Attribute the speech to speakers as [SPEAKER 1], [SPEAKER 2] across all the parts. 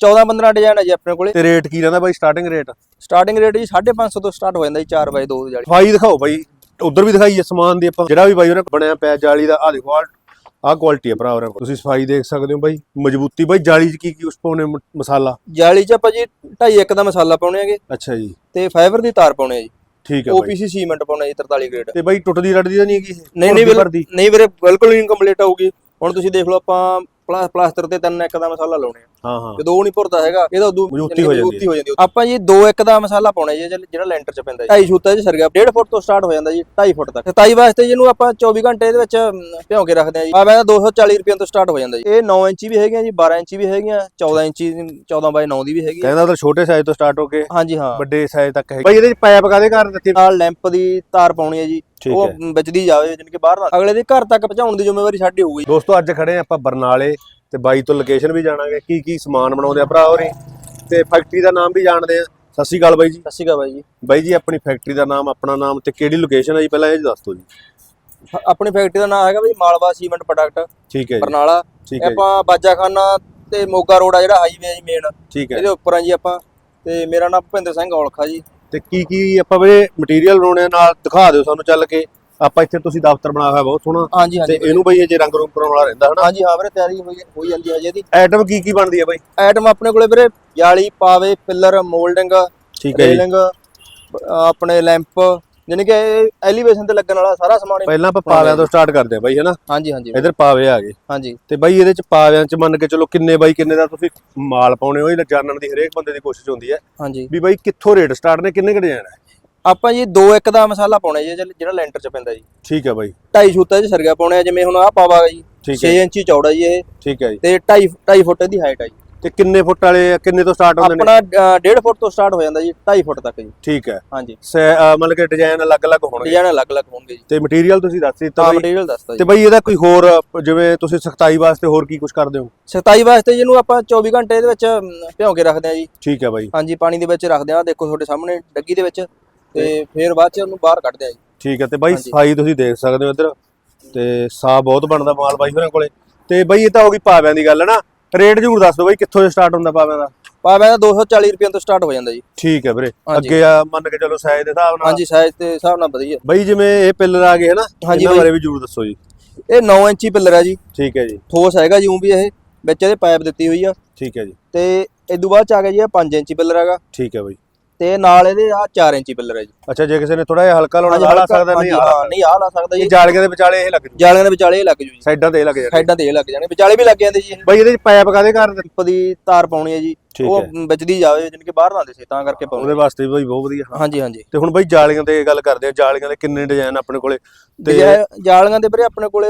[SPEAKER 1] 14 15 design ਹੈ ਜੀ ਆਪਣੇ ਕੋਲੇ।
[SPEAKER 2] ਤੇ ਰੇਟ ਕੀ ਰਹਿੰਦਾ ਬਾਈ ਸਟਾਰਟਿੰਗ ਰੇਟ
[SPEAKER 1] ਸਟਾਰਟਿੰਗ ਰੇਟ ਜੀ 550 ਤੋਂ ਸਟਾਰਟ ਹੋ ਜਾਂਦਾ ਜੀ 4 ਬਾਈ 2 ਦੀ ਜਾਲੀ।
[SPEAKER 2] ਸਫ਼ਾਈ ਦਿਖਾਓ ਬਾਈ ਉਧਰ ਵੀ ਦਿਖਾਈਏ ਸਮਾਨ ਦੀ ਆਪਾਂ। ਜਿਹੜਾ ਵੀ ਬਾਈ ਉਹਨੇ ਬਣਿਆ ਪਿਆ ਜਾਲੀ ਦਾ ਆ ਦੇਖੋ ਆਹ ਕੁਆਲਿਟੀ ਹੈ ਭਰਾ ਉਹਨਾਂ ਤੁਸੀਂ ਸਫ਼ਾਈ ਦੇਖ ਸਕਦੇ ਹੋ ਬਾਈ ਮਜ਼ਬੂਤੀ ਬਾਈ ਜਾਲੀ 'ਚ ਕੀ ਕੀ ਉਸ ਪਾਉਣੇ ਮਸਾਲਾ?
[SPEAKER 1] ਜਾਲੀ 'ਚ ਆਪਾਂ ਜੀ 2.5 ਇੱਕ ਦਾ ਮਸਾਲਾ ਪਾਉਣੇ ਹੈਗੇ।
[SPEAKER 2] ਅੱਛਾ ਜੀ।
[SPEAKER 1] ਤੇ ਫਾਈਬਰ ਦੀ ਤਾਰ ਪਾਉਣੇ ਆ ਜੀ।
[SPEAKER 2] ਠੀਕ ਹੈ ਬਾਈ।
[SPEAKER 1] OPC ਸੀਮੈਂਟ ਪਾਉਣਾ ਜੀ 43 ਗ੍ਰੇਡ
[SPEAKER 2] ਤੇ ਬਾਈ ਟੁੱਟਦੀ ਰੱਟਦੀ ਤਾਂ ਨਹੀਂ ਹੈਗੀ?
[SPEAKER 1] ਨਹੀਂ ਨਹੀਂ? ਨਹੀਂ ਵੀਰੇ ਬਿਲਕੁਲ ਇਨਕੰਪਲੀਟ ਹੋਊਗੀ। ਹੁਣ ਤੁਸੀਂ ਦੇਖ ਲਓ ਆਪਾਂ ਪਲਾ- ਪਲਾਸਟਰ ਤੇ ਤਿੰਨ ਇੱਕ ਦਾ ਮਸਾਲਾ ਲਾਉਣੇ ਆ।
[SPEAKER 2] ਹਾਂ ਹਾਂ।
[SPEAKER 1] ਜਦੋਂ ਉਹ ਨਹੀਂ ਭੁਰਦਾ ਹੈਗਾ ਇਹਦਾ ਉਦੋਂ
[SPEAKER 2] ਮਜ਼ਬੂਤੀ ਹੋ ਜਾਂਦੀ
[SPEAKER 1] ਹੋ ਜਾਂਦੀ ਆਪਾਂ ਜੀ 2 ਇੱਕ ਦਾ ਮਸਾਲਾ ਪਾਉਣਾ ਜੀ ਜਿਹੜਾ ਲੈਂਟਰ 'ਚ ਪੈਂਦਾ ਜੀ। 2.5 ਛੂਤਾ 'ਚ ਸਰ ਗਿਆ 1.5 ਫੁੱਟ ਤੋਂ ਸਟਾਰਟ ਹੋ ਜਾਂਦਾ ਜੀ 2.5 ਫੁੱਟ ਤੱਕ। 27 ਵਾਸਤੇ ਜਿਹਨੂੰ ਆਪਾਂ 24 ਘੰਟੇ ਇਹਦੇ ਵਿੱਚ ਭਿਉਂ ਕੇ ਰੱਖਦੇ ਆ ਜੀ। ਆ ਮੈਂ 240 ਰੁਪਏ ਤੋਂ ਸਟਾਰਟ ਹੋ ਜਾਂਦਾ ਜੀ। ਇਹ 9 ਇੰਚੀ ਵੀ ਹੈਗੀਆਂ ਜੀ 12 ਇੰਚੀ ਵੀ ਹੈਗੀਆਂ 14 ਇੰਚੀ 14 ਬਾਈ 9 ਦੀ ਵੀ ਹੈਗੀ।
[SPEAKER 2] ਕਹਿੰਦਾ ਤਾਂ ਛੋਟੇ ਸਾਈਜ਼ ਤੋਂ ਸਟਾਰਟ ਹੋ ਕੇ
[SPEAKER 1] ਹਾਂਜੀ ਹਾਂ।
[SPEAKER 2] ਵੱਡੇ ਸਾਈਜ਼ ਤੱਕ ਹੈ ਬਾਈ ਇਹਦੇ 'ਚ ਪਾਇਪ ਕਾਦੇ ਘਰ ਦਿੱਤੀ
[SPEAKER 1] ਨਾਲ ਲੈਂਪ ਦੀ ਤਾਰ ਪਾਉਣੀ ਹੈ ਜੀ। ਉਹ
[SPEAKER 2] ਹੈ।
[SPEAKER 1] ਵਿੱਚ ਦੀ ਜਾਵੇ ਜਾਣੀ ਕਿ ਬਾਹਰ ਨਾ ਅਗਲੇ ਦੇ ਘਰ ਤੱਕ ਪਹੁੰਚਾਉਣ ਦੀ ਜ਼ਿੰਮੇਵਾਰੀ ਸਾਡੀ ਹੋਊਗੀ
[SPEAKER 2] ਦੋਸਤੋ ਅੱਜ ਖੜੇ ਆਪਾਂ ਬਰਨਾਲੇ। ਤੇ ਬਾਈ ਤੋਂ ਲੋਕੇਸ਼ਨ ਵੀ ਜਾਣਾਂਗੇ ਕੀ ਕੀ ਸਮਾਨ ਬਣਾਉਂਦੇ ਆ ਭਰਾ ਹੋਰੀ। ਤੇ ਫੈਕਟਰੀ ਦਾ ਨਾਮ ਵੀ ਜਾਣਦੇ ਆ। ਸਤਿ ਸ਼੍ਰੀ ਅਕਾਲ ਬਾਈ ਜੀ।
[SPEAKER 1] ਸਤਿ ਸ਼੍ਰੀ ਅਕਾਲ ਬਾਈ ਜੀ।
[SPEAKER 2] ਬਾਈ ਜੀ ਆਪਣੀ ਫੈਕਟਰੀ ਦਾ ਨਾਮ ਆਪਣਾ ਨਾਮ ਤੇ ਕਿਹੜੀ ਲੋਕੇਸ਼ਨ ਹੈ ਜੀ? ਪਹਿਲਾਂ ਇਹ ਦੱਸ ਦਿਓ ਜੀ।
[SPEAKER 1] ਆਪਣੀ ਫੈਕਟਰੀ ਦਾ ਨਾਮ ਹੈਗਾ ਬਈ ਮਾਲਵਾ ਸੀਮੈਂਟ ਪ੍ਰੋਡਕਟ
[SPEAKER 2] ਠੀਕ ਹੈ ਜੀ।
[SPEAKER 1] ਬਰਨਾਲਾ।
[SPEAKER 2] ਠੀਕ ਹੈ
[SPEAKER 1] ਆਪਾਂ ਬਾਜਾਖਾਨਾ ਤੇ ਮੋਗਾ ਰੋਡ ਆ ਜਿਹੜਾ ਹਾਈਵੇ ਹੈ ਜੀ ਮੇਨ
[SPEAKER 2] ਠੀਕ ਹੈ।
[SPEAKER 1] ਇਹਦੇ ਉੱਪਰ ਆ ਜੀ ਆਪਾਂ। ਤੇ ਮੇਰਾ ਨਾਮ ਭੁਪਿੰਦਰ ਸਿੰਘ ਔਲਖਾ ਜੀ।
[SPEAKER 2] ਤੇ ਕੀ ਕੀ ਆਪਾਂ ਵੀਰੇ ਮਟੀਰੀਅਲ ਬਣਾਉਣੇ ਨਾਲ ਦਿਖਾ ਦਿਓ ਸਾਨੂੰ ਚੱਲ ਕੇ। ਆਪਾਂ ਇੱਥੇ ਤੁਸੀਂ ਦਫ਼ਤਰ ਬਣਾਇਆ ਹੋਇਆ ਬਹੁਤ ਸੋਹਣਾ।
[SPEAKER 1] ਹਾਂਜੀ
[SPEAKER 2] ਇਹਨੂੰ ਬਈ ਜੇ ਰੰਗ ਰੂਪ ਕਰਾਉਣ ਵਾਲਾ ਰਹਿੰਦਾ ਹਨਾ।
[SPEAKER 1] ਹਾਂਜੀ ਹਾਂ ਵੀਰੇ ਤਿਆਰੀ ਹੋਈ ਹੋਈ ਜਾਂਦੀ ਹੈ ਜੀ ਇਹਦੀ।
[SPEAKER 2] ਆਈਟਮ ਕੀ ਕੀ ਬਣਦੀ ਹੈ ਬਾਈ?
[SPEAKER 1] ਆਈਟਮ ਆਪਣੇ ਕੋਲੇ ਵੀਰੇ ਜਾਲੀ ਪਾਵੇ ਪਿੱਲਰ ਮੋਲਡਿੰਗ
[SPEAKER 2] ਠੀਕ ਹੈ ਜੀ।
[SPEAKER 1] ਰੇਲਿੰਗ ਆਪਣੇ ਲੈਂਪ ਜਾਣੀ ਕਿ ਐਲੀਵੇਸ਼ਨ ਤੇ ਲੱਗਣ ਵਾਲਾ ਸਾਰਾ ਸਮਾਨ ਹੀ-
[SPEAKER 2] ਪਹਿਲਾਂ ਆਪਾਂ ਪਾਵਿਆਂ ਤੋਂ ਸਟਾਰਟ ਕਰਦੇ ਆ ਬਾਈ ਹਨਾ?
[SPEAKER 1] ਹਾਂਜੀ ਹਾਂਜੀ।
[SPEAKER 2] ਇਧਰ ਪਾਵੇ ਆ ਗਏ।
[SPEAKER 1] ਹਾਂਜੀ।
[SPEAKER 2] ਤੇ ਬਾਈ ਇਹਦੇ ਚ ਪਾਵਿਆਂ ਚ ਮੰਨ ਕੇ ਚਲੋ ਕਿੰਨੇ ਬਾਈ ਕਿੰਨੇ ਦਾ ਤੁਸੀਂ ਮਾਲ ਪਾਉਣੇ ਹੋ ਇਹ ਜਾਣਨ ਦੀ ਹਰੇਕ ਬੰਦੇ ਦੀ ਕੋਸ਼ਿਸ਼ ਹੁੰਦੀ ਹੈ।
[SPEAKER 1] ਹਾਂਜੀ।
[SPEAKER 2] ਵੀ ਬਾਈ ਕਿੱਥੋਂ ਰੇਟ ਸਟਾਰਟ ਨੇ ਕਿੰਨੇ ਕੁ ਡਿਜ਼ਾਈਨ ਹੈ?
[SPEAKER 1] ਆਪਾਂ ਜੀ 2 ਇੱਕ ਦਾ ਮਸਾਲਾ ਪਾਉਣਾ ਜੀ ਜਿਹੜਾ ਲੈਂਟਰ 'ਚ ਪੈਂਦਾ ਜੀ।
[SPEAKER 2] ਠੀਕ ਹੈ ਬਾਈ।
[SPEAKER 1] 2.5 ਛੂਤਾ 'ਚ ਸਰਗਾ ਪਾਉਣਾ ਹੈ, ਜਿਵੇਂ ਹੁਣ ਆਹ ਪਾਵਾ ਜੀ
[SPEAKER 2] ਠੀਕ
[SPEAKER 1] 6 ਇੰਚੀ ਚੌੜਾ ਜੀ ਇਹ।
[SPEAKER 2] ਠੀਕ ਹੈ ਜੀ।
[SPEAKER 1] ਤੇ 2.5 2.5 ਫੁੱਟ ਦੀ ਹਾਈਟ ਹੈ ਜੀ।
[SPEAKER 2] ਤੇ ਕਿੰਨੇ ਫੁੱਟ ਵਾਲੇ ਆ, ਕਿੰਨੇ ਤੋਂ ਸਟਾਰਟ ਹੁੰਦੇ ਨੇ?
[SPEAKER 1] ਆਪਣਾ 1.5 ਫੁੱਟ ਤੋਂ ਸਟਾਰਟ ਹੋ ਜਾਂਦਾ ਜੀ 2.5 ਫੁੱਟ ਤੱਕ ਜੀ।
[SPEAKER 2] ਠੀਕ ਹੈ।
[SPEAKER 1] ਹਾਂਜੀ।
[SPEAKER 2] ਸੈ- ਮਤਲਬ ਕਿ ਡਿਜ਼ਾਈਨ ਅਲੱਗ-ਅਲੱਗ ਹੋਣਗੇ।
[SPEAKER 1] ਡਿਜ਼ਾਈਨ ਅਲੱਗ-ਅਲੱਗ ਹੋਣਗੇ ਜੀ।
[SPEAKER 2] ਤੇ ਮਟੀਰੀਅਲ ਤੁਸੀਂ ਦੱਸ ਦਿੱਤਾ
[SPEAKER 1] ਤਾਂ
[SPEAKER 2] ਬਾਈ।
[SPEAKER 1] ਮਟੀਰੀਅਲ ਦੱਸਦਾ
[SPEAKER 2] ਤੇ
[SPEAKER 1] ਜੀ
[SPEAKER 2] ਬਾਈ ਇਹਦਾ ਕੋਈ ਹੋਰ ਜਿਵੇਂ ਤੁਸੀਂ ਸਖਤਾਈ ਵਾਸਤੇ ਹੋਰ ਕੀ ਕੁਝ ਕਰਦੇ ਹੋ?
[SPEAKER 1] 27 ਵਾਸਤੇ ਜਿਹਨੂੰ ਆਪਾਂ 24 ਘੰਟੇ ਇਹਦੇ ਵਿੱਚ ਅਮ, ਕੇ ਰੱਖਦੇ ਆ ਜੀ।
[SPEAKER 2] ਠੀਕ ਹੈ ਬਾਈ।
[SPEAKER 1] ਹਾਂਜੀ ਪਾਣੀ ਦੇ ਵਿੱਚ ਰੱਖਦੇ ਆ ਦੇਖੋ ਤੁਹਾਡੇ ਸਾਹਮਣੇ ਡੱਗੀ ਦੇ ਵਿੱਚ। ਤੇ ਫਿਰ ਬਾਅਦ ਚ ਉਹਨੂੰ ਬਾਹਰ ਕੱਢਦੇ ਆ ਜੀ।
[SPEAKER 2] ਠੀਕ ਹੈ ਤੇ ਬਾਈ। ਸਫ਼ਾਈ ਤੁਸੀਂ ਦੇਖ ਸਕਦੇ ਹੋ ਇੱਧਰ ਤੇ ਸਾਹ ਬਹੁਤ ਬਣਦਾ ਮਾਲ ਬਾਈ ਹੋਰਾਂ ਕੋਲੇ। ਤੇ ਬਾਈ ਇਹ ਤਾਂ ਹੋ ਗਈ ਪਾਵਿਆਂ ਦੀ ਗੱਲ ਹੈ ਨਾ? ਰੇਟ ਜ਼ਰੂਰ ਦੱਸ ਦਿਓ ਬਾਈ ਕਿੱਥੋਂ ਸਟਾਰਟ ਹੁੰਦਾ ਪਾਵਿਆਂ ਦਾ?
[SPEAKER 1] ਪਾਵਿਆਂ ਦਾ 240 ਰੁਪਏ ਤੋਂ ਸਟਾਰਟ ਹੋ ਜਾਂਦਾ ਜੀ।
[SPEAKER 2] ਠੀਕ ਹੈ ਵੀਰੇ। ਅੱਗੇ ਆ ਮੰਨ ਕੇ ਚਲੋ ਸਾਈਜ਼ ਦੇ ਹਿਸਾਬ ਨਾਲ।
[SPEAKER 1] ਹਾਂਜੀ ਸਾਈਜ਼ ਤੇ ਹਿਸਾਬ ਨਾਲ ਵਧੀਆ।
[SPEAKER 2] ਬਾਈ ਜਿਵੇਂ ਇਹ ਪਿੱਲਰ ਆ ਗਏ ਹਨਾ
[SPEAKER 1] ਹਾਂਜੀ
[SPEAKER 2] ਇਹਨਾਂ। ਬਾਰੇ ਵੀ ਜ਼ਰੂਰ ਦੱਸੋ ਜੀ।
[SPEAKER 1] ਇਹ 9 ਇੰਚੀ ਪਿੱਲਰ ਹੈ ਜੀ।
[SPEAKER 2] ਠੀਕ ਹੈ ਜੀ।
[SPEAKER 1] ਠੋਸ ਹੈਗਾ ਜੀ ਊਂ ਵੀ ਇਹ ਵਿੱਚ ਇਹਦੇ ਪਾਈਪ ਦਿੱਤੀ ਹੋਈ ਆ।
[SPEAKER 2] ਠੀਕ ਹੈ ਜੀ।
[SPEAKER 1] ਤੇ ਇਦੋਂ ਬਾਅਦ ਚ ਆ ਗਿਆ ਜੀ ਇਹ 5 ਇੰਚੀ ਪਿੱਲਰ ਹੈਗਾ।
[SPEAKER 2] ਠੀਕ ਹੈ ਬਾਈ।
[SPEAKER 1] ਤੇ ਨਾਲ ਇਹਦੇ ਆ 4 ਇੰਚੀ ਪਿੱਲਰ ਹੈ ਜੀ।
[SPEAKER 2] ਅੱਛਾ ਜੇ ਕਿਸੇ ਨੇ ਥੋੜਾ ਜਿਹਾ ਹਲਕਾ ਲਾਉਣਾ ਲਾ
[SPEAKER 1] ਹਲਕਾ-
[SPEAKER 2] ਸਕਦਾ ਨਹੀਂ
[SPEAKER 1] ਹਾਂ, ਨਹੀਂ ਆ ਲਾ ਸਕਦਾ ਜੀ।
[SPEAKER 2] ਜਾਲੀਆਂ ਦੇ ਵਿਚਾਲੇ ਇਹ ਲੱਗ ਜੂ।
[SPEAKER 1] ਜਾਲੀਆਂ ਦੇ ਵਿਚਾਲੇ ਇਹ ਲੱਗ ਜੂ ਜੀ।
[SPEAKER 2] ਸਾਈਡਾਂ ਤੇ ਇਹ ਲੱਗ ਜਾਣੇ
[SPEAKER 1] ਸਾਈਡਾਂ ਤੇ ਇਹ ਲੱਗ ਜਾਣੇ ਵਿਚਾਲੇ ਵੀ ਲੱਗ ਜਾਂਦੇ ਜੀ
[SPEAKER 2] ਬਾਈ ਇਹਦੇ ਚ ਪਾਇਪ ਕਾਦੇ ਘਰ
[SPEAKER 1] ਟਿੱਪ ਦੀ ਤਾਰ ਪਾਉਣੀ ਹੈ ਜੀ। ਉਹ। ਵਿੱਚ ਦੀ ਜਾਵੇ ਜਾਣੀ ਕਿ ਬਾਹਰ ਨਾ ਦਿਸੇ ਤਾਂ ਕਰਕੇ
[SPEAKER 2] ਉਹਦੇ
[SPEAKER 1] ਪਾਉਣੀ
[SPEAKER 2] ਵਾਸਤੇ ਵੀ ਬਾਈ ਬਹੁਤ ਵਧੀਆ।
[SPEAKER 1] ਹਾਂਜੀ ਹਾਂਜੀ।
[SPEAKER 2] ਤੇ ਹੁਣ ਬਾਈ ਜਾਲੀਆਂ ਤੇ ਗੱਲ ਕਰਦੇ ਆ ਜਾਲੀਆਂ ਦੇ ਕਿੰਨੇ ਡਿਜ਼ਾਈਨ ਆਪਣੇ ਕੋਲੇ? ਤੇ
[SPEAKER 1] ਜਾਲੀਆਂ ਦੇ ਵੀਰੇ ਆਪਣੇ ਕੋਲੇ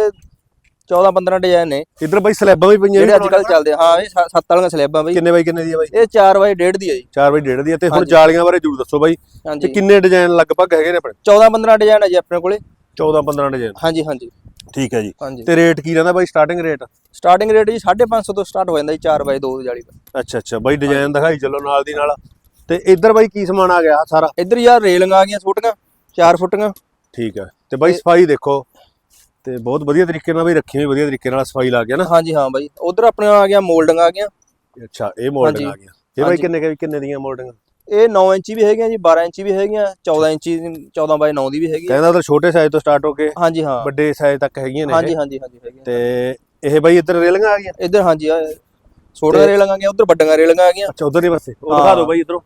[SPEAKER 1] 14 15 ਡਿਜ਼ਾਈਨ ਨੇ।
[SPEAKER 2] ਇਧਰ ਬਾਈ ਸਲੈਬਾਂ ਵੀ ਪਈਆਂ
[SPEAKER 1] ਜਿਹੜੇ ਅੱਜ ਕੱਲ ਚੱਲਦੇ ਆ। ਹਾਂ ਇਹ ਸ- ਸੱਤ ਵਾਲੀਆਂ ਸਲੈਬਾਂ ਬਈ।
[SPEAKER 2] ਕਿੰਨੇ ਬਾਈ ਕਿੰਨੇ ਦੀ ਆ ਬਾਈ?
[SPEAKER 1] ਇਹ 4 ਬਾਈ 1.5 ਦੀ ਹੈ ਜੀ।
[SPEAKER 2] 4 ਬਾਈ 1.5 ਦੀ ਆ ਤੇ ਹੁਣ। ਜਾਲੀਆਂ ਬਾਰੇ ਜ਼ਰੂਰ ਦੱਸੋ ਬਾਈ। ਤੇ
[SPEAKER 1] ਹਾਂਜੀ
[SPEAKER 2] ਕਿੰਨੇ ਡਿਜ਼ਾਈਨ ਲਗਭਗ ਹੈਗੇ ਨੇ ਆਪਣੇ?
[SPEAKER 1] 14 15 ਡਿਜ਼ਾਈਨ ਹੈ ਜੀ ਆਪਣੇ ਕੋਲੇ।
[SPEAKER 2] 14 15 ਡਿਜ਼ਾਈਨ
[SPEAKER 1] ਹਾਂਜੀ ਹਾਂਜੀ।
[SPEAKER 2] ਠੀਕ ਹੈ ਜੀ।
[SPEAKER 1] ਹਾਂਜੀ।
[SPEAKER 2] ਤੇ ਰੇਟ ਕੀ ਰਹਿੰਦਾ ਬਾਈ? ਸਟਾਰਟਿੰਗ ਰੇਟ
[SPEAKER 1] ਸਟਾਰਟਿੰਗ ਰੇਟ ਜੀ 550 ਤੋਂ ਸਟਾਰਟ ਹੋ ਜਾਂਦਾ ਜੀ 4 ਬਾਈ 2 ਦੀ ਜਾਲੀ ਦਾ
[SPEAKER 2] ਅੱਛਾ ਅੱਛਾ। ਬਾਈ ਡਿਜ਼ਾਈਨ ਦਿਖਾਈ ਚੱਲੋ ਨਾਲ ਦੀ ਨਾਲ। ਤੇ ਇੱਧਰ ਬਾਈ ਕੀ ਸਮਾਨ ਆ ਗਿਆ ਸਾਰਾ?
[SPEAKER 1] ਇੱਧਰ ਯਾਰ ਰੇਲਿੰਗ ਆ ਗਈਆਂ ਛੋਟੀਆਂ 4 ਫੁੱਟੀਆਂ।
[SPEAKER 2] ਠੀਕ ਹੈ ਤੇ ਬਾਈ ਸਫ਼ਾਈ ਦੇਖੋ। ਤੇ ਬਹੁਤ ਵਧੀਆ ਤਰੀਕੇ ਨਾਲ ਬਾਈ ਰੱਖੀ ਹੋਈ ਵਧੀਆ ਤਰੀਕੇ ਨਾਲ ਸਫ਼ਾਈ ਲਾ ਕੇ ਨਾ
[SPEAKER 1] ਹਾਂਜੀ ਹਾਂ ਬਾਈ। ਉਧਰ ਆਪਣੇ ਆ ਗਿਆ ਮੋਲਡਿੰਗ ਆ ਗਈਆਂ।
[SPEAKER 2] ਅੱਛਾ ਇਹ ਮੋਲਡਿੰਗ ਆ। ਗਿਆ ਇਹ ਬਾਈ। ਕਿੰਨੇ ਕਿੰਨੇ ਦੀਆਂ ਮੋਲਡਿੰਗ?
[SPEAKER 1] ਇਹ 9 ਇੰਚੀ ਵੀ ਹੈਗੀਆਂ ਜੀ 12 ਇੰਚੀ ਵੀ ਹੈਗੀਆਂ 14 ਇੰਚੀ 14 ਬਾਈ 9 ਦੀ ਵੀ ਹੈਗੀ।
[SPEAKER 2] ਕਹਿੰਦਾ ਤਾਂ ਛੋਟੇ ਸਾਈਜ਼ ਤੋਂ ਸਟਾਰਟ ਹੋ ਕੇ
[SPEAKER 1] ਹਾਂਜੀ ਹਾਂ।
[SPEAKER 2] ਵੱਡੇ ਸਾਈਜ਼ ਤੱਕ ਹੈਗੀਆਂ ਨੇ
[SPEAKER 1] ਹਾਂਜੀ। ਹਾਂਜੀ ਹਾਂਜੀ ਹੈਗੀਆਂ।
[SPEAKER 2] ਤੇ ਇਹ ਬਾਈ ਇੱਧਰ ਰੇਲਿੰਗ ਆ ਗਈਆਂ?
[SPEAKER 1] ਇੱਧਰ ਹਾਂਜੀ ਆ ਛੋਟੀਆਂ ਰੇਲਿੰਗਾਂ ਆ ਗਈਆਂ ਉਧਰ ਵੱਡੀਆਂ ਰੇਲਿੰਗਾਂ ਆ ਗਈਆਂ।
[SPEAKER 2] ਅੱਛਾ ਉਧਰ ਦੇ ਪਾਸੇ ਉਹ
[SPEAKER 1] ਹਾਂ।
[SPEAKER 2] ਦਿਖਾ ਦਿਓ ਬਾਈ ਇਧਰੋਂ।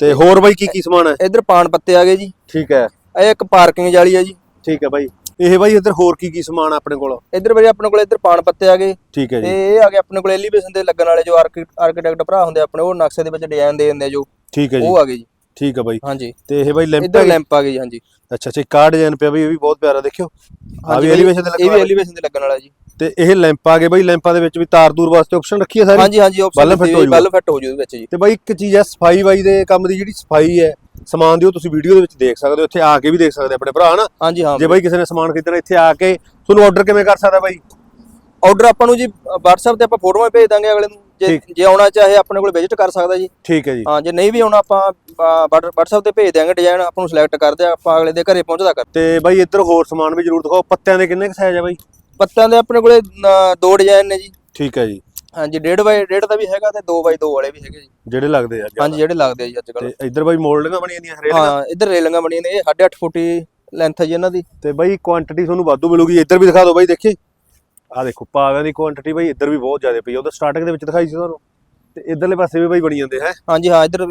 [SPEAKER 2] ਤੇ ਹੋਰ ਬਾਈ ਕੀ ਕੀ ਸਮਾਨ ਹੈ?
[SPEAKER 1] ਇੱਧਰ ਪਾਨ ਪੱਤੇ ਆ ਗਏ ਜੀ।
[SPEAKER 2] ਠੀਕ ਹੈ।
[SPEAKER 1] ਇਹ ਇੱਕ ਪਾਰਕਿੰਗ ਜਾਲੀ ਆ ਜੀ।
[SPEAKER 2] ਠੀਕ ਹੈ ਬਾਈ। ਇਹ ਬਾਈ ਇੱਧਰ ਹੋਰ ਕੀ ਕੀ ਸਮਾਨ ਆ ਆਪਣੇ ਕੋਲ?
[SPEAKER 1] ਇੱਧਰ ਵੀਰੇ ਆਪਣੇ ਕੋਲ ਇੱਧਰ ਪਾਨ ਪੱਤੇ ਆ ਗਏ।
[SPEAKER 2] ਠੀਕ ਹੈ
[SPEAKER 1] ਤੇ
[SPEAKER 2] ਜੀ
[SPEAKER 1] ਇਹ ਆ ਗਏ ਆਪਣੇ ਕੋਲ ਐਲੀਵੇਸ਼ਨ ਤੇ ਲੱਗਣ ਵਾਲੇ ਜੋ ਆਰਕੀਟੈਕਟ ਭਰਾ ਹੁੰਦੇ ਆ ਆਪਣੇ ਉਹ ਨਕਸ਼ੇ ਦੇ ਵਿੱਚ ਡਿਜ਼ਾਈਨ ਦੇ ਦਿੰਦੇ ਆ ਜੋ।
[SPEAKER 2] ਠੀਕ ਹੈ ਜੀ।
[SPEAKER 1] ਉਹ ਆ ਗਏ ਜੀ।
[SPEAKER 2] ਠੀਕ ਹੈ ਬਾਈ।
[SPEAKER 1] ਹਾਂਜੀ।
[SPEAKER 2] ਤੇ ਇਹ ਬਾਈ ਲੈਂਪ
[SPEAKER 1] ਇੱਧਰ ਲੈਂਪ ਆ ਗਏ ਜੀ ਹਾਂਜੀ।
[SPEAKER 2] ਅੱਛਾ ਅੱਛਾ ਕਾ ਡਿਜ਼ਾਈਨ ਪਿਆ ਬਈ ਇਹ ਵੀ ਬਹੁਤ ਪਿਆਰਾ ਦੇਖਿਓ। ਆ ਵੀ
[SPEAKER 1] ਬਾਈ,
[SPEAKER 2] ਐਲੀਵੇਸ਼ਨ ਤੇ
[SPEAKER 1] ਇਹ ਵੀ ਐਲੀਵੇਸ਼ਨ ਤੇ ਲੱਗਣ ਵਾਲਾ ਜੀ।
[SPEAKER 2] ਤੇ ਇਹ ਲੈਂਪ ਆ ਗਏ ਬਾਈ ਲੈਂਪਾਂ ਦੇ ਵਿੱਚ ਵੀ ਤਾਰ ਦੂਰ ਵਾਸਤੇ ਆਪਸ਼ਨ ਰੱਖੀ ਹੈ ਸਾਰੀ?
[SPEAKER 1] ਹਾਂਜੀ ਹਾਂਜੀ
[SPEAKER 2] ਬੱਲਬ fit ਹੋ
[SPEAKER 1] ਫਿੱਟ ਹੋ ਜੂ ਵਿੱਚ ਜੀ।
[SPEAKER 2] ਤੇ ਬਾਈ ਇੱਕ ਚੀਜ਼ ਹੈ ਸਫ਼ਾਈ ਬਾਈ ਦੇ ਕੰਮ ਦੀ ਜਿਹੜੀ ਸਫ਼ਾਈ ਹੈ ਸਮਾਨ ਦੀ ਉਹ ਤੁਸੀਂ ਵੀਡੀਓ ਦੇ ਵਿੱਚ ਦੇਖ ਸਕਦੇ ਹੋ ਇੱਥੇ ਆ ਕੇ ਵੀ ਦੇਖ ਸਕਦੇ ਆਪਣੇ ਭਰਾ ਹਨਾ?
[SPEAKER 1] ਹਾਂਜੀ ਹਾਂ
[SPEAKER 2] ਜੇ ਬਾਈ ਕਿਸੇ ਨੇ ਸਮਾਨ ਖਰੀਦਣਾ ਇੱਥੇ ਆ ਕੇ ਤੁਹਾਨੂੰ ਆਰਡਰ ਕਿਵੇਂ ਕਰ ਸਕਦਾ ਬਾਈ?
[SPEAKER 1] ਆਰਡਰ ਆਪਾਂ ਨੂੰ ਜੀ WhatsApp ਤੇ ਆਪਾਂ ਫੋਟੋਆਂ ਭੇਜ ਦਾਂਗੇ ਅਗਲੇ ਨੂੰ ਜੇ। ਜੇ ਆਉਣਾ ਚਾਹੇ ਆਪਣੇ ਕੋਲ ਵਿਜ਼ਿਟ ਕਰ ਸਕਦਾ ਜੀ।
[SPEAKER 2] ਠੀਕ ਹੈ ਜੀ।
[SPEAKER 1] ਹਾਂ ਜੇ ਨਹੀਂ ਵੀ ਆਉਣਾ ਆਪਾਂ WhatsApp ਤੇ ਭੇਜ ਦਿਆਂਗੇ ਡਿਜ਼ਾਈਨ ਆਪਾਂ ਨੂੰ ਸਿਲੈਕਟ ਕਰਦੇ ਆਪਾਂ ਅਗਲੇ ਦੇ ਘਰੇ ਪਹੁੰਚਦਾ ਕਰ
[SPEAKER 2] ਤੇ ਬਾਈ ਇੱਧਰ ਹੋਰ ਸਮਾਨ ਵੀ ਜ਼ਰੂਰ ਦਿਖਾਓ ਪੱਤਿਆਂ ਦੇ ਕਿੰਨੇ ਕੁ ਸਾਈਜ਼ ਆ ਬਾਈ?
[SPEAKER 1] ਪੱਤਿਆਂ ਦੇ ਆਪਣੇ ਕੋਲੇ ਦੋ ਡਿਜ਼ਾਈਨ ਨੇ ਜੀ।
[SPEAKER 2] ਠੀਕ ਹੈ ਜੀ।
[SPEAKER 1] ਹਾਂਜੀ 1.5 ਬਾਈ 1.5 ਦਾ ਵੀ ਹੈਗਾ ਤੇ 2 ਬਾਈ 2 ਵਾਲੇ ਵੀ ਹੈਗੇ ਜੀ।
[SPEAKER 2] ਜਿਹੜੇ ਲੱਗਦੇ ਆ
[SPEAKER 1] ਹਾਂਜੀ ਜਿਹੜੇ ਲੱਗਦੇ ਆ ਜੀ ਅੱਜ ਕੱਲ
[SPEAKER 2] ਤੇ ਇੱਧਰ ਬਾਈ ਮੋਲਡਿੰਗਾਂ ਬਣੀਆਂ ਦੀਆਂ ਹਰੇਕ
[SPEAKER 1] ਹਾਂ ਇੱਧਰ ਰੇਲਿੰਗਾਂ ਬਣੀਆਂ ਨੇ ਇਹ 8.5 ਫੁੱਟ ਲੈਂਥ ਹੈ ਜੀ ਇਹਨਾਂ ਦੀ।
[SPEAKER 2] ਤੇ ਬਾਈ ਕੁਆਂਟੀਟੀ ਤੁਹਾਨੂੰ ਵਾਧੂ ਮਿਲੂਗੀ ਇੱਧਰ ਵੀ ਦਿਖਾ ਦਿਓ ਬਾਈ ਦੇਖੀ। ਆ ਦੇਖੋ ਪਾਵਿਆਂ ਦੀ ਕੁਆਂਟੀਟੀ ਬਾਈ ਇੱਧਰ ਵੀ ਬਹੁਤ ਜ਼ਿਆਦਾ ਪਈ ਆ। ਉਹਦਾ ਸਟਾਰਟਿੰਗ ਦੇ ਵਿੱਚ ਦਿਖਾਈ ਸੀ ਤੁਹਾਨੂੰ। ਤੇ ਇੱਧਰਲੇ ਪਾਸੇ ਵੀ ਬਾਈ ਬਣੀ ਜਾਂਦੇ ਹੈ?
[SPEAKER 1] ਹਾਂਜੀ ਹਾਂ ਇੱਧਰ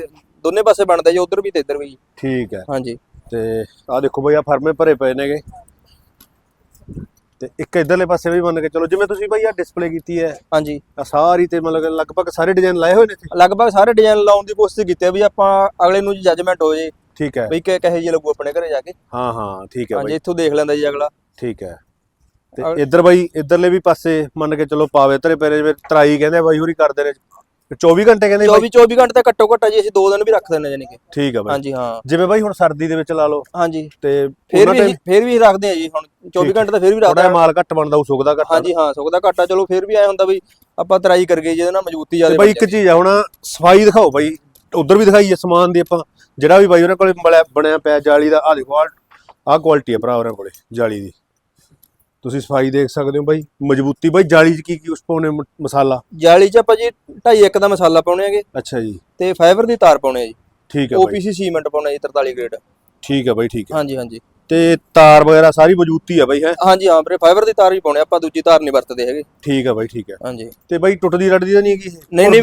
[SPEAKER 1] ਦੋਨੇ ਪਾਸੇ ਬਣਦਾ ਜੀ ਉਧਰ ਵੀ ਤੇ ਇੱਧਰ ਵੀ
[SPEAKER 2] ਠੀਕ ਹੈ।
[SPEAKER 1] ਹਾਂਜੀ।
[SPEAKER 2] ਤੇ ਆ ਦੇਖੋ ਬਾਈ ਆ ਫਰਮੇ ਭਰੇ ਪਏ ਨੇਗੇ। ਤੇ ਇੱਕ ਇੱਧਰਲੇ ਪਾਸੇ ਵੀ ਮੰਨ ਕੇ ਚਲੋ ਜਿਵੇਂ ਤੁਸੀਂ ਬਾਈ ਆ ਡਿਸਪਲੇ ਕੀਤੀ ਹੈ
[SPEAKER 1] ਹਾਂਜੀ।
[SPEAKER 2] ਆ ਸਾਰੀ ਤੇ ਮਤਲਬ ਲਗਭਗ ਸਾਰੇ ਡਿਜ਼ਾਈਨ ਲਾਏ ਹੋਏ ਨੇ ਇੱਥੇ?
[SPEAKER 1] ਲਗਭਗ ਸਾਰੇ ਡਿਜ਼ਾਈਨ ਲਾਉਣ ਦੀ ਕੋਸ਼ਿਸ਼ ਕੀਤੀ ਆ ਵੀ ਆਪਾਂ ਅਗਲੇ ਨੂੰ ਜੱਜਮੈਂਟ ਹੋ ਜੇ
[SPEAKER 2] ਠੀਕ ਹੈ।
[SPEAKER 1] ਵੀ ਕਿ ਕਹੇ ਜੀ ਲੱਗੂ ਆਪਣੇ ਘਰੇ ਜਾ ਕੇ।
[SPEAKER 2] ਹਾਂ ਹਾਂ ਠੀਕ ਹੈ
[SPEAKER 1] ਹਾਂਜੀ
[SPEAKER 2] ਬਾਈ।
[SPEAKER 1] ਇੱਥੋਂ ਦੇਖ ਲੈਂਦਾ ਜੀ ਅਗਲਾ।
[SPEAKER 2] ਠੀਕ ਹੈ। ਤੇ ਇੱਧਰ ਬਾਈ ਇੱਧਰਲੇ ਵੀ ਪਾਸੇ ਮੰਨ ਕੇ ਚਲੋ ਪਾਵੇ ਪਏ ਨੇ ਜਿਵੇਂ ਤਰਾਈ ਕਹਿੰਦੇ ਆ ਬਾਈ ਹੋਰੀ ਕਰਦੇ ਨੇ। 24 ਘੰਟੇ ਕਹਿੰਦੇ ਬਾਈ?
[SPEAKER 1] 24 24 ਘੰਟੇ ਤੇ ਘੱਟੋ ਘੱਟ ਜੀ ਅਸੀਂ 2 ਦਿਨ ਵੀ ਰੱਖ ਦਿੰਦੇ ਜਾਨੀ ਕਿ।
[SPEAKER 2] ਠੀਕ ਹੈ ਬਾਈ।
[SPEAKER 1] ਹਾਂਜੀ ਹਾਂ।
[SPEAKER 2] ਜਿਵੇਂ ਬਾਈ ਹੁਣ ਸਰਦੀ ਦੇ ਵਿੱਚ ਲਾ ਲਓ।
[SPEAKER 1] ਹਾਂਜੀ।
[SPEAKER 2] ਤੇ
[SPEAKER 1] ਫੇਰ ਵੀ ਫੇਰ ਵੀ ਰੱਖਦੇ ਆ ਜੀ ਹੁਣ। 24 ਘੰਟੇ ਤਾਂ ਫੇਰ ਵੀ ਰੱਖਦੇ ਆ।
[SPEAKER 2] ਮਾਲ ਘੱਟ ਬਣਦਾ ਉਹ ਸੁੱਕਦਾ ਘੱਟ
[SPEAKER 1] ਹਾਂਜੀ ਹਾਂ ਸੁੱਕਦਾ ਘਾਟਾ ਚਲੋ ਫੇਰ ਵੀ ਐ ਹੁੰਦਾ ਵੀ ਆਪਾਂ ਤਰਾਈ ਕਰ ਗਏ ਜਿਹਦੇ ਨਾਲ ਮਜ਼ਬੂਤੀ ਜ਼ਿਆਦਾ
[SPEAKER 2] ਬਾਈ ਇੱਕ ਚੀਜ਼ ਆ ਹੁਣ ਸਫ਼ਾਈ ਦਿਖਾਓ ਬਾਈ। ਉਧਰ ਵੀ ਦਿਖਾਈਏ ਸਮਾਨ ਦੀ ਆਪਾਂ। ਜਿਹੜਾ ਵੀ ਬਾਈ ਉਹਨਾਂ ਕੋਲੇ ਬਣਿਆ- ਪਿਆ ਜਾਲੀ ਦਾ ਆ ਦੇਖੋ ਆਹ ਕੁਆਲਿਟੀ ਆ ਭਰਾ ਉਹਨਾਂ ਕੋਲੇ ਜਾਲੀ ਦੀ। ਤੁਸੀਂ ਸਫ਼ਾਈ ਦੇਖ ਸਕਦੇ ਹੋ ਬਾਈ ਮਜ਼ਬੂਤੀ ਬਾਈ ਜਾਲੀ 'ਚ ਕੀ ਕੀ ਉਸ ਪਾਉਣੇ ਮ- ਮਸਾਲਾ?
[SPEAKER 1] ਜਾਲੀ ਚ ਆਪਾਂ ਜੀ 2.5 ਇੱਕ ਦਾ ਮਸਾਲਾ ਪਾਉਣੇ ਹੈਗੇ।
[SPEAKER 2] ਅੱਛਾ ਜੀ।
[SPEAKER 1] ਤੇ ਫਾਈਬਰ ਦੀ ਤਾਰ ਪਾਉਣੇ ਆ ਜੀ।
[SPEAKER 2] ਠੀਕ ਹੈ ਬਾਈ।
[SPEAKER 1] OPC ਸੀਮੈਂਟ ਪਾਉਣਾ ਜੀ 43 ਗ੍ਰੇਡ।
[SPEAKER 2] ਠੀਕ ਹੈ ਬਾਈ ਠੀਕ ਹੈ।
[SPEAKER 1] ਹਾਂਜੀ ਹਾਂਜੀ।
[SPEAKER 2] ਤੇ ਤਾਰ ਵਗੈਰਾ ਸਾਰੀ ਮਜ਼ਬੂਤੀ ਆ ਬਾਈ ਹੈ?
[SPEAKER 1] ਹਾਂਜੀ ਹਾਂ ਵੀਰੇ ਫਾਈਬਰ ਦੀ ਤਾਰ ਹੀ ਪਾਉਣੇ ਆਪਾਂ ਦੂਜੀ ਤਾਰ ਨਹੀਂ ਵਰਤਦੇ ਹੈਗੇ।
[SPEAKER 2] ਠੀਕ ਹੈ ਬਾਈ ਠੀਕ ਹੈ।
[SPEAKER 1] ਹਾਂਜੀ।
[SPEAKER 2] ਤੇ ਬਾਈ ਟੁੱਟਦੀ ਰੜਦੀ ਤਾਂ ਨਹੀਂ ਹੈਗੀ?
[SPEAKER 1] ਨਹੀਂ ਨਹੀਂ?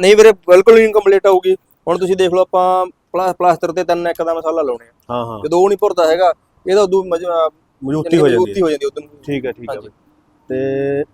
[SPEAKER 1] ਨਹੀਂ ਵੀਰੇ ਬਿਲਕੁਲ ਨਹੀਂ ਕੰਪਲੀਟ ਹੋਊਗੀ। ਹੁਣ ਤੁਸੀਂ ਦੇਖ ਲਓ ਆਪਾਂ ਪਲਾ- ਪਲਾਸਟਰ ਤੇ ਤਿੰਨ ਇੱਕ ਦਾ ਮਸਾਲਾ ਲਾਉਣੇ ਆ।
[SPEAKER 2] ਹਾਂ ਹਾਂ।
[SPEAKER 1] ਜਦੋਂ ਉਹ ਨਹੀਂ ਭੁਰਦਾ ਹੈਗਾ ਇਹਦਾ ਉਦੋਂ ਮਜ- ਅਹ
[SPEAKER 2] ਮਜ਼ਬੂਤੀ ਹੋ ਜਾਂਦੀ ਹੈ।
[SPEAKER 1] ਹੋ ਜਾਂਦੀ ਉਦੋਂ
[SPEAKER 2] ਠੀਕ ਹੈ ਠੀਕ ਹੈ। ਬਾਈ। ਤੇ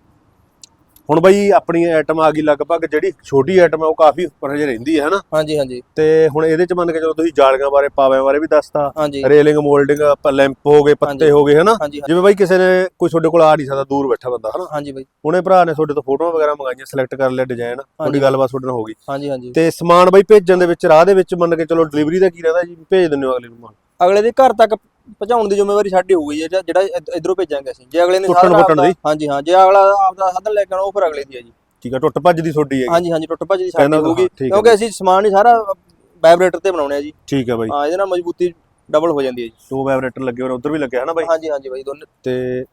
[SPEAKER 2] ਹੁਣ ਬਾਈ ਆਪਣੀ ਆਈਟਮ ਆ ਗਈ ਲਗਭਗ ਜਿਹੜੀ ਛੋਟੀ ਆਈਟਮ ਹੈ ਉਹ ਕਾਫੀ ਉੱਪਰ ਹਜੇ ਰਹਿੰਦੀ ਹੈ ਹਨਾ?
[SPEAKER 1] ਹਾਂਜੀ ਹਾਂਜੀ।
[SPEAKER 2] ਤੇ ਹੁਣ ਇਹਦੇ ਚ ਮੰਨ ਕੇ ਚਲੋ ਤੁਸੀਂ ਜਾਲੀਆਂ ਬਾਰੇ ਪਾਵਿਆਂ ਬਾਰੇ ਵੀ ਦੱਸਤਾ। ਰੇਲਿੰਗ ਮੋਲਡਿੰਗ ਆਪਾਂ ਲੈਂਪ ਹੋ ਗਏ ਪੱਤੇ। ਹੋ ਗਏ ਹਨਾ? ਜਿਵੇਂ ਬਾਈ ਕਿਸੇ ਨੇ ਕੋਈ ਤੁਹਾਡੇ ਕੋਲ ਆ ਨਹੀਂ ਸਕਦਾ ਦੂਰ ਬੈਠਾ ਬੰਦਾ ਹਨਾ?
[SPEAKER 1] ਹਾਂਜੀ ਬਾਈ।
[SPEAKER 2] ਉਹਨੇ ਭਰਾ ਨੇ ਤੁਹਾਡੇ ਤੋਂ ਫੋਟੋਆਂ ਵਗੈਰਾ ਮੰਗਾਈਆਂ ਸਿਲੈਕਟ ਕਰ ਲਿਆ ਡਿਜ਼ਾਈਨ ਤੁਹਾਡੀ ਗੱਲਬਾਤ ਤੁਹਾਡੇ ਨਾਲ ਹੋ ਗਈ।
[SPEAKER 1] ਹਾਂਜੀ ਹਾਂਜੀ।
[SPEAKER 2] ਤੇ ਸਮਾਨ ਬਾਈ ਭੇਜਣ ਦੇ ਵਿੱਚ ਰਾਹ ਦੇ ਵਿੱਚ ਮੰਨ ਕੇ ਚਲੋ ਡਿਲੀਵਰੀ ਦਾ ਕੀ ਰਹਿੰਦਾ ਜੀ? ਭੇਜ ਦਿੰਦੇ ਹੋ ਅਗਲੇ ਨੂੰ
[SPEAKER 1] ਅਗਲੇ ਦੇ ਘਰ ਤੱਕ ਪਹੁੰਚਾਉਣ ਦੀ ਜ਼ਿੰਮੇਵਾਰੀ ਸਾਡੀ ਹੋਊਗੀ ਜਿਹੜਾ ਜਿਹੜਾ ਇਧ- ਇੱਧਰੋਂ ਭੇਜਾਂਗੇ ਅਸੀਂ। ਜੇ ਅਗਲੇ ਨੇ
[SPEAKER 2] ਟੁੱਟਣ ਫੁੱਟਣ ਦੀ?
[SPEAKER 1] ਹਾਂਜੀ ਹਾਂ। ਜੇ ਅਗਲਾ ਆਪਦਾ ਸਾਧਨ ਲੈ ਕੇ ਆਉਣਾ ਉਹ ਫਿਰ ਅਗਲੇ ਦੀ ਹੈ ਜੀ।
[SPEAKER 2] ਠੀਕ ਹੈ ਟੁੱਟ ਭੱਜ ਦੀ ਤੁਹਾਡੀ ਹੈ
[SPEAKER 1] ਹਾਂਜੀ ਹਾਂਜੀ ਟੁੱਟ ਭੱਜ ਦੀ ਸਾਡੀ ਹੋਊਗੀ।
[SPEAKER 2] ਹਾਂ, ਹੈ
[SPEAKER 1] ਕਿਉਂਕਿ ਅਸੀਂ ਸਮਾਨ ਹੀ ਸਾਰਾ ਵਾਈਬ੍ਰੇਟਰ ਤੇ ਬਣਾਉਣੇ ਆ ਜੀ।
[SPEAKER 2] ਠੀਕ ਹੈ ਬਾਈ।
[SPEAKER 1] ਹਾਂ ਇਹਦੇ ਨਾਲ ਮਜ਼ਬੂਤੀ ਡਬਲ ਹੋ ਜਾਂਦੀ ਹੈ ਜੀ।
[SPEAKER 2] ਦੋ ਵਾਈਬ੍ਰੇਟਰ ਲੱਗੇ ਨੇ ਉਧਰ ਵੀ ਲੱਗਿਆ ਹਨਾ ਬਾਈ?
[SPEAKER 1] ਹਾਂਜੀ ਹਾਂਜੀ ਬਾਈ ਦੋਨੇ
[SPEAKER 2] ਤੇ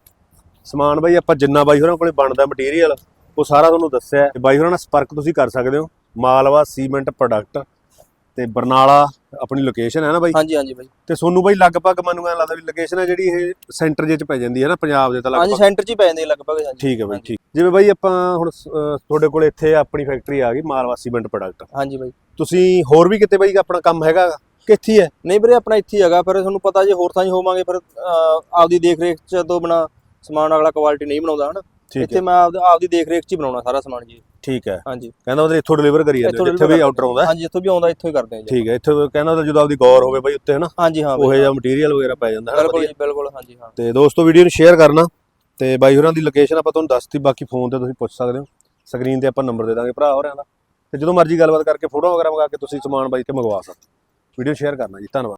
[SPEAKER 2] ਸਮਾਨ ਬਾਈ ਆਪਾਂ ਜਿੰਨਾ ਬਾਈ ਹੋਰਾਂ ਕੋਲੇ ਬਣਦਾ ਮਟੀਰੀਅਲ ਉਹ ਸਾਰਾ ਤੁਹਾਨੂੰ ਦੱਸਿਆ ਹੈ। ਬਾਈ ਹੋਰਾਂ ਨਾਲ ਸੰਪਰਕ ਤੁਸੀਂ ਕਰ ਸਕਦੇ ਹੋ। ਮਾਲਵਾ ਸੀਮੈਂਟ ਪ੍ਰੋਡਕਟ ਤੇ ਬਰਨਾਲਾ ਆਪਣੀ ਲੋਕੇਸ਼ਨ ਹੈ ਨਾ ਬਾਈ?
[SPEAKER 1] ਹਾਂਜੀ ਹਾਂਜੀ ਬਾਈ।
[SPEAKER 2] ਤੇ ਸੋਨੂੰ ਬਾਈ ਲਗਭਗ ਮੈਨੂੰ ਐਂ ਲੱਗਦਾ ਵੀ ਲੋਕੇਸ਼ਨ ਹੈ ਜਿਹੜੀ ਇਹ ਸੈਂਟਰ ਜੇ ਚ ਪੈ ਜਾਂਦੀ ਹੈ ਨਾ ਪੰਜਾਬ ਦੇ ਤਾਂ
[SPEAKER 1] ਹਾਂਜੀ
[SPEAKER 2] ਲਗਭਗ।
[SPEAKER 1] ਸੈਂਟਰ 'ਚ ਹੀ ਪੈ ਜਾਂਦੇ ਲਗਭਗ ਹਾਂਜੀ।
[SPEAKER 2] ਠੀਕ ਹੈ ਬਾਈ ਠੀਕ। ਜਿਵੇਂ ਬਾਈ ਆਪਾਂ ਹੁਣ ਤੁਹਾਡੇ ਕੋਲ ਇੱਥੇ ਆਪਣੀ ਫੈਕਟਰੀ ਆ ਗਈ ਮਾਲਵਾ ਸੀਮੈਂਟ ਪ੍ਰੋਡਕਟ
[SPEAKER 1] ਹਾਂਜੀ ਬਾਈ।
[SPEAKER 2] ਤੁਸੀਂ ਹੋਰ ਵੀ ਕਿਤੇ ਬਾਈ ਆਪਣਾ ਕੰਮ ਹੈਗਾ? ਕਿੱਥੇ ਹੀ ਹੈ?
[SPEAKER 1] ਨਹੀਂ ਵੀਰੇ ਆਪਣਾ ਇੱਥੇ ਹੀ ਹੈਗਾ ਫਿਰ ਤੁਹਾਨੂੰ ਪਤਾ ਜੇ ਹੋਰ ਥਾਂ 'ਚ ਹੋਵਾਂਗੇ ਫਿਰ ਆਪਦੀ ਦੇਖ ਰੇਖ 'ਚ ਤੋਂ ਬਿਨਾ ਸਮਾਨ ਅਗਲਾ ਕੁਆਲਿਟੀ ਨਹੀਂ ਬਣਾਉਂਦਾ ਹਨਾ। ਇੱਥੇ ਮੈਂ ਆਪਦੀ ਆਪਦੀ ਦੇਖ ਰੇਖ 'ਚ ਹੀ ਬਣਾਉਣਾ ਸਾਰਾ ਸਮਾਨ ਜੀ।
[SPEAKER 2] ਠੀਕ ਹੈ।
[SPEAKER 1] ਹਾਂਜੀ।
[SPEAKER 2] ਕਹਿੰਦਾ ਉਹਦੇ ਇੱਥੋਂ ਡਿਲੀਵਰ ਕਰੀ ਜਾਂਦੇ
[SPEAKER 1] ਇੱਥੋਂ
[SPEAKER 2] ਜਿੱਥੇ ਵੀ ਆਰਡਰ ਆਉਂਦਾ।
[SPEAKER 1] ਹਾਂਜੀ ਇੱਥੋਂ ਵੀ ਆਉਂਦਾ ਇੱਥੋਂ ਹੀ ਕਰਦੇ ਆ ਜੀ।
[SPEAKER 2] ਠੀਕ ਹੈ ਇੱਥੇ ਕਹਿੰਦਾ ਉਹਦਾ ਜਦੋਂ ਆਪਦੀ ਗੌਰ ਹੋਵੇ ਬਾਈ ਉੱਤੇ ਹਨਾ
[SPEAKER 1] ਹਾਂਜੀ ਹਾਂ
[SPEAKER 2] ਉਹੇ ਜਿਹਾ ਮਟੀਰੀਅਲ ਵਗੈਰਾ ਪੈ ਜਾਂਦਾ ਹੈ
[SPEAKER 1] ਬਿਲਕੁਲ ਜੀ ਬਿਲਕੁਲ ਹਾਂਜੀ ਹਾਂ।
[SPEAKER 2] ਤੇ ਦੋਸਤੋ ਵੀਡੀਓ ਨੂੰ ਸ਼ੇਅਰ ਕਰਨਾ ਤੇ ਬਾਈ ਹੋਰਾਂ ਦੀ ਲੋਕੇਸ਼ਨ ਆਪਾਂ ਤੁਹਾਨੂੰ ਦੱਸਤੀ ਬਾਕੀ ਫੋਨ ਤੇ ਤੁਸੀਂ ਪੁੱਛ ਸਕਦੇ ਹੋ। ਸਕਰੀਨ ਤੇ ਆਪਾਂ ਨੰਬਰ ਦੇ ਦਾਂਗੇ ਭਰਾ ਹੋਰਾਂ ਦਾ। ਤੇ ਜਦੋਂ ਮਰਜ਼ੀ ਗੱਲਬਾਤ ਕਰਕੇ ਫੋਟੋ ਵਗੈਰਾ ਮੰਗਾ ਕੇ ਤੁਸੀਂ ਸਮਾਨ ਬਾਈ ਕੇ ਮੰਗਵਾ ਸਕਦੇ ਵੀਡੀਓ ਸ਼ੇਅਰ ਕਰਨਾ ਜੀ ਧੰਨਵਾਦ।